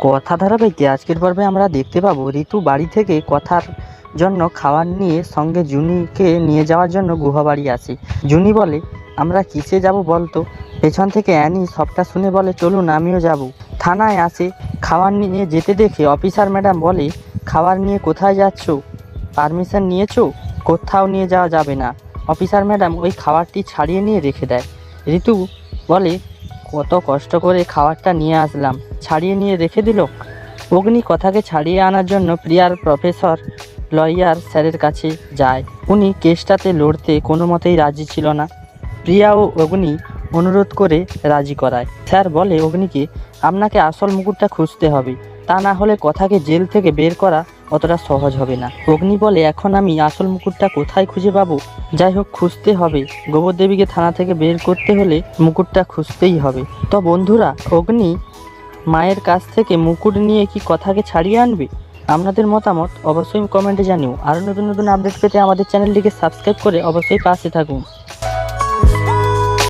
কথা ধারাবাহিকে আজকের পর্বে আমরা দেখতে পাবো ঋতু বাড়ি থেকে কথার জন্য খাবার নিয়ে সঙ্গে জুনিকে নিয়ে যাওয়ার জন্য গুহাবাড়ি আসে। জুনি বলে, আমরা কিসে যাব বলতো? পেছন থেকে অ্যানি সবটা শুনে বলে, চলুন আমিও যাব। থানায় আসে, খাবার নিয়ে যেতে দেখে অফিসার ম্যাডাম বলে, খাবার নিয়ে কোথায় যাচ্ছ? পারমিশন নিয়েছো? কোথাও নিয়ে যাওয়া যাবে না। অফিসার ম্যাডাম ওই খাবারটি ছাড়িয়ে নিয়ে রেখে দেয়। ঋতু বলে কত কষ্ট করে খাবারটা নিয়ে আসলাম। ছাড়িয়ে নিয়ে রেখে দিল? অগ্নি কথাকে ছাড়িয়ে আনার জন্য প্রিয়ার প্রফেসর লয়ার স্যারের কাছে যায়। উনি কেসটাতে লড়তে কোনো মতেই রাজি ছিল না। প্রিয়া ও অগ্নি অনুরোধ করে রাজি করায়। স্যার বলে, অগ্নিকে, আপনাকে আসল মুকুটটা খুঁজতে হবে। তা না হলে কথাকে জেল থেকে বের করা অতটা সহজ হবে না। অগ্নি বলে, এখন আমি আসল মুকুটটা কোথায় খুঁজে পাবো? যাই হোক খুঁজতে হবে। গোবরদেবীকে থানা থেকে বের করতে হলে মুকুটটা খুঁজতেই হবে। তো বন্ধুরা, অগ্নি মায়ের কাছ থেকে মুকুট নিয়ে কি কথাকে ছাড়িয়ে আনবে? আপনাদের মতামত অবশ্যই কমেন্টে জানিও। আরও নতুন নতুন আপডেট পেতে আমাদের চ্যানেলটিকে সাবস্ক্রাইব করে অবশ্যই পাশে থাকুন।